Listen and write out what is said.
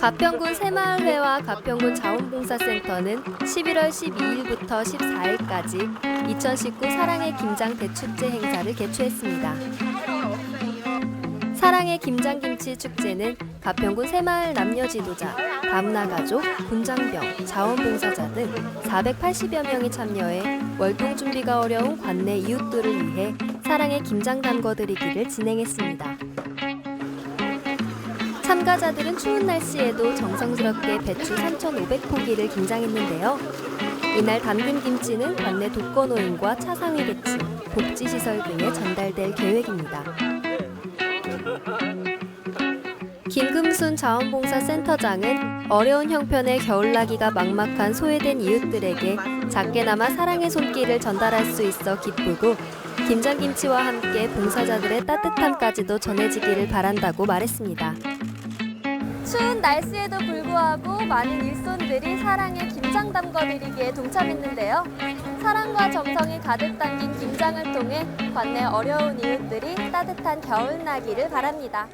가평군 새마을회와 가평군 자원봉사센터는 11월 12일부터 14일까지 2019 사랑의 김장 대축제 행사를 개최했습니다. 사랑의 김장김치 축제는 가평군 새마을 남녀 지도자, 다문화 가족, 군장병, 자원봉사자 등 480여 명이 참여해 월동 준비가 어려운 관내 이웃들을 위해 사랑의 김장 담궈드리기를 진행했습니다. 참가자들은 추운 날씨에도 정성스럽게 배추 3,500포기를 김장했는데요. 이날 담근 김치는 관내 독거노인과 차상위 계층, 복지시설 등에 전달될 계획입니다. 김금순 자원봉사센터장은 어려운 형편의 겨울나기가 막막한 소외된 이웃들에게 작게나마 사랑의 손길을 전달할 수 있어 기쁘고 김장김치와 함께 봉사자들의 따뜻함까지도 전해지기를 바란다고 말했습니다. 추운 날씨에도 불구하고 많은 일손들이 사랑의 김장 담궈드리기에 동참했는데요. 사랑과 정성이 가득 담긴 김장을 통해 관내 어려운 이웃들이 따뜻한 겨울 나기를 바랍니다.